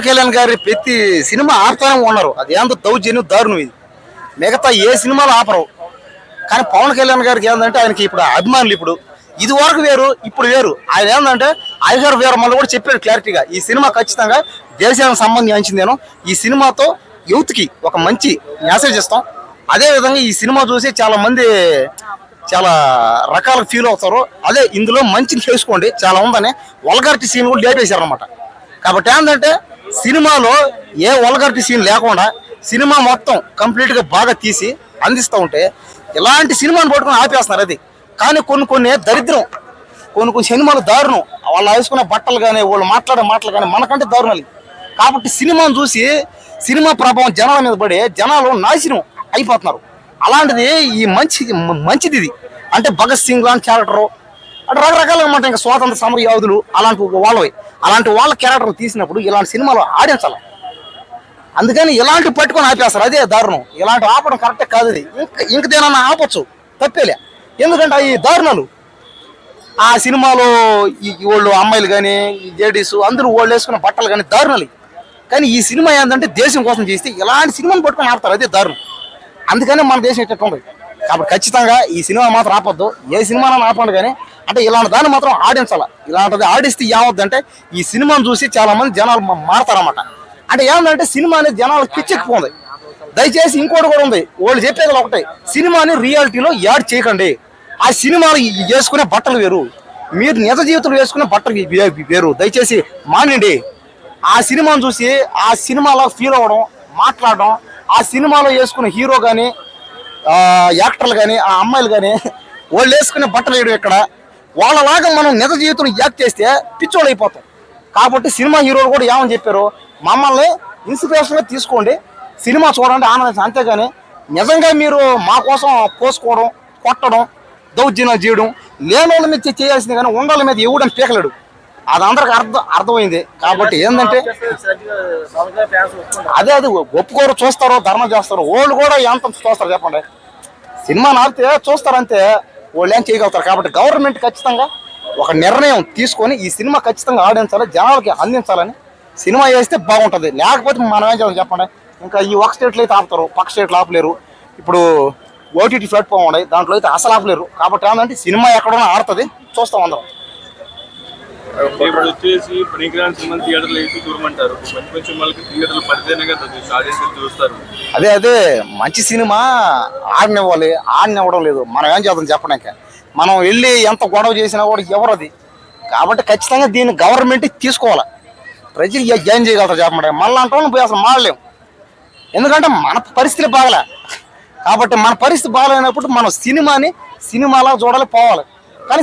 పవన్ కళ్యాణ్ గారి ప్రతి సినిమా ఆపుతానే ఉన్నారు. అది ఏందో దౌర్జన్యం దారుణం ఇది. మిగతా ఏ సినిమాలు ఆపరు. కానీ పవన్ కళ్యాణ్ గారికి ఏంటంటే ఆయనకి ఇప్పుడు అభిమానులు ఇప్పుడు. ఇది వరకు వేరు ఇప్పుడు వేరు. ఆయన ఏంటంటే ఐగర్ వేరు మళ్ళీ కూడా చెప్పాడు క్లారిటీగా. ఈ సినిమా ఖచ్చితంగా దేశానికి సంబంధించింది నేను. ఈ సినిమాతో యూత్కి ఒక మంచి మెసేజ్ ఇస్తాం. అదే విధంగా ఈ సినిమా చూసి చాలా మంది చాలా రకాల ఫీల్ అవుతారు. అదే ఇందులో మంచిని చేసుకోండి చాలా ఉందని వల్గారిటీ సీన్ కూడా లేపేశారు అనమాట కాబట్టి ఏంటంటే సినిమాలో ఏ వల్గారిటీ సీన్ లేకుండా సినిమా మొత్తం కంప్లీట్గా బాగా తీసి అందిస్తూ ఉంటే ఇలాంటి సినిమాను పట్టుకుని ఆపేస్తున్నారు అది. కానీ కొన్ని కొన్ని దరిద్రం కొన్ని కొన్ని సినిమాలు దారుణం. వాళ్ళు వేసుకున్న బట్టలు కానీ వాళ్ళు మాట్లాడే మాటలు కానీ మనకంటే దారుణాలు కాబట్టి సినిమాను చూసి సినిమా ప్రభావం జనాల మీద పడి జనాలు నాశనం అయిపోతున్నారు. అలాంటిది ఈ మంచి మంచిది ఇది. అంటే భగత్ సింగ్ లాంటి క్యారెక్టరు రకరకాలుగా అనమాట ఇంకా స్వాతంత్ర సమర యోధులు అలాంటి వాళ్ళవి. అలాంటి వాళ్ళ క్యారెక్టర్ తీసినప్పుడు ఇలాంటి సినిమాలు ఆడించాలి అందుకని ఇలాంటి పట్టుకొని ఆపేస్తారు. అదే దారుణం. ఇలాంటి ఆపడం కరెక్టే కాదు అది ఇంక ఇంకదేనన్నా ఆపొచ్చు. తప్పేలే. ఎందుకంటే అవి దారుణాలు. ఆ సినిమాలో ఈ వాళ్ళు అమ్మాయిలు కానీ ఈ లేడీస్ అందరూ వాళ్ళు వేసుకున్న బట్టలు కానీ దారుణాలు. కానీ ఈ సినిమా ఏంటంటే దేశం కోసం చేస్తే ఇలాంటి సినిమాని పట్టుకొని ఆడతారు అదే దారుణం. అందుకనే మన దేశం ఇట్లా ఉంది. కాబట్టి ఖచ్చితంగా ఈ సినిమా మాత్రం ఆపొద్దు. ఏ సినిమానైనా ఆపండి కానీ అంటే ఇలాంటి దాన్ని మాత్రం ఆడించాలి. ఇలాంటిది ఆడిస్తే ఏమవుద్దంటే ఈ సినిమాను చూసి చాలా మంది జనాలు మారతారన్నమాట. అంటే ఏమంటే సినిమా అనేది జనాలు పిచ్చెక్కిపోతుంది. దయచేసి ఇంకోటి కూడా ఉంది. వాళ్ళు చెప్పేది ఒకటే సినిమాని రియాలిటీలో యాడ్ చేయకండి. ఆ సినిమాలు వేసుకునే బట్టలు వేరు. మీరు నిజ జీవితంలో వేసుకునే బట్టలు వేరు. దయచేసి మానండి ఆ సినిమాను చూసి ఆ సినిమాలో ఫీల్ అవ్వడం మాట్లాడడం ఆ సినిమాలో వేసుకున్న హీరో కానీ యాక్టర్లు కానీ ఆ అమ్మాయిలు కానీ వాళ్ళు వేసుకునే బట్టలు వేయడం ఇక్కడ వాళ్ళలాగా మనం నిజ జీవితంలో యాక్ట్ చేస్తే పిచ్చోళ్ళు అయిపోతాం. కాబట్టి సినిమా హీరోలు కూడా ఏమని చెప్పారు? మమ్మల్ని ఇన్స్పిరేషన్గా తీసుకోండి. సినిమా చూడండి ఆనందించండి. అంతేగాని నిజంగా మీరు మా కోసం కోసుకోవడం కొట్టడం దౌర్జన్యం చేయడం లేని మీద చేయాల్సింది కానీ ఉండాల మీద ఎవడని పీకలేడు. అది అందరికి అర్థం అర్థమైంది. కాబట్టి ఏంటంటే అదే అది ఒప్పుకోరు చూస్తారో ధర్మం చేస్తారు. వాళ్ళు కూడా ఎంత చూస్తారు చెప్పండి. సినిమా ఆడితే చూస్తారంతే వాళ్ళు ఏం చేయగలుగుతారు. కాబట్టి గవర్నమెంట్ ఖచ్చితంగా ఒక నిర్ణయం తీసుకొని ఈ సినిమా ఖచ్చితంగా ఆడించాలి జనాలకి అందించాలని సినిమా వేస్తే బాగుంటుంది. లేకపోతే మనం ఏం చేయాలి చెప్పండి. ఇంకా ఈ ఒక స్టేట్లో అయితే ఆపుతారు పక్క స్టేట్లు ఆపలేరు. ఇప్పుడు ఓటీటీ ప్లాట్ఫామ్ ఉన్నాయి దాంట్లో అయితే అసలు ఆపలేరు. కాబట్టి ఏంటంటే సినిమా ఎక్కడైనా ఆడుతుంది చూస్తాం అందరం. ఇప్పుడు వచ్చేసి పనికిరాని సినిమా థియేటర్లు వేసి చూడమంటారు. మంచి మంచి సినిమాలకి థియేటర్లు పడితేనే కదా ఆడియన్స్ చూస్తారు. అదే అదే మంచి సినిమా ఆడనివ్వాలి ఆడనివ్వడం లేదు. మనం ఏం చేద్దాం చెప్పడానికి మనం వెళ్ళి ఎంత గొడవ చేసినా కూడా ఎవరు అది? కాబట్టి ఖచ్చితంగా దీన్ని గవర్నమెంట్ తీసుకోవాలి. ప్రజలు ఏం చేయగలుగుతారు చెప్పమంటే మళ్ళీ అంటాం పోయి అసలు మాడలేం ఎందుకంటే మన పరిస్థితి బాగలే. కాబట్టి మన పరిస్థితి బాగలేనప్పుడు మనం సినిమాని సినిమాలా చూడాలి పోవాలి. కానీ